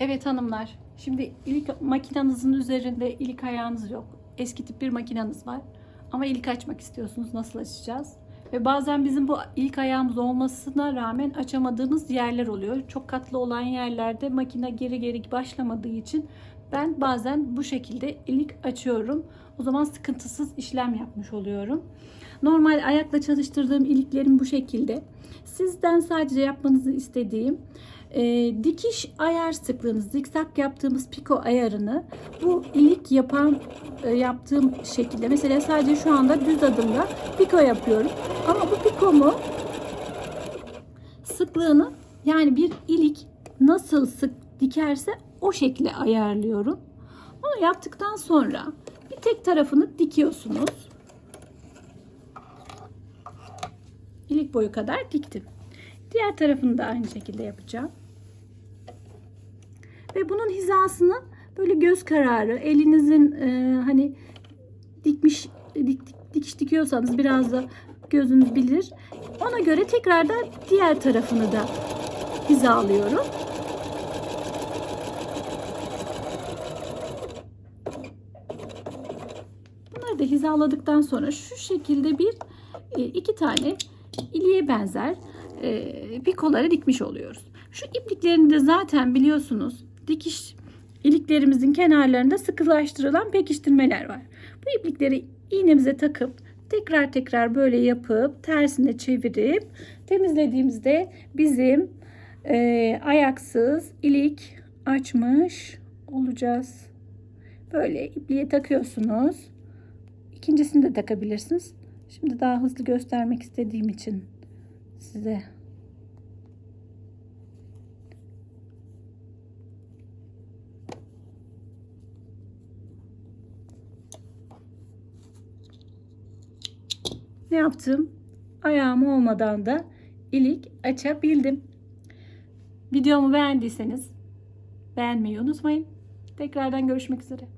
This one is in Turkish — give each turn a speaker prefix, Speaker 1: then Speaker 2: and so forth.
Speaker 1: Evet hanımlar. Şimdi ilk makinanızın üzerinde ilik ayağınız yok. Eski tip bir makinanız var. Ama ilik açmak istiyorsunuz. Nasıl açacağız? Ve bazen bizim bu ilk ayağımız olmasına rağmen açamadığımız yerler oluyor. Çok katlı olan yerlerde makine geri geri başlamadığı için ben bazen bu şekilde ilik açıyorum. O zaman sıkıntısız işlem yapmış oluyorum. Normal ayakla çalıştırdığım iliklerim bu şekilde. Sizden sadece yapmanızı istediğim e, dikiş ayar sıklığınız, zikzak yaptığımız piko ayarını bu ilik yapan yaptığım şekilde. Mesela sadece şu anda düz adımla piko yapıyorum. Ama bu pikomu sıklığını yani bir ilik nasıl sık dikerse o şekilde ayarlıyorum. Onu yaptıktan sonra bir tek tarafını dikiyorsunuz. İlik boyu kadar diktim. Diğer tarafını da aynı şekilde yapacağım. Ve bunun hizasını böyle göz kararı elinizin e, hani dikmiş dik, dik- dikiş dikiyorsanız biraz da gözünüz bilir. Ona göre tekrardan diğer tarafını da hizalıyorum. Bunları da hizaladıktan sonra şu şekilde bir e, iki tane iliğe benzer e, pikoları dikmiş oluyoruz. Şu ipliklerini de zaten biliyorsunuz dikiş iliklerimizin kenarlarında sıkılaştırılan pekiştirmeler var. Bu iplikleri iğnemize takıp tekrar tekrar böyle yapıp tersine çevirip temizlediğimizde bizim e, ayaksız ilik açmış olacağız. Böyle ipliğe takıyorsunuz. İkincisini de takabilirsiniz. Şimdi daha hızlı göstermek istediğim için size ne yaptım? Ayağım olmadan da ilik açabildim. Videomu beğendiyseniz beğenmeyi unutmayın. Tekrardan görüşmek üzere.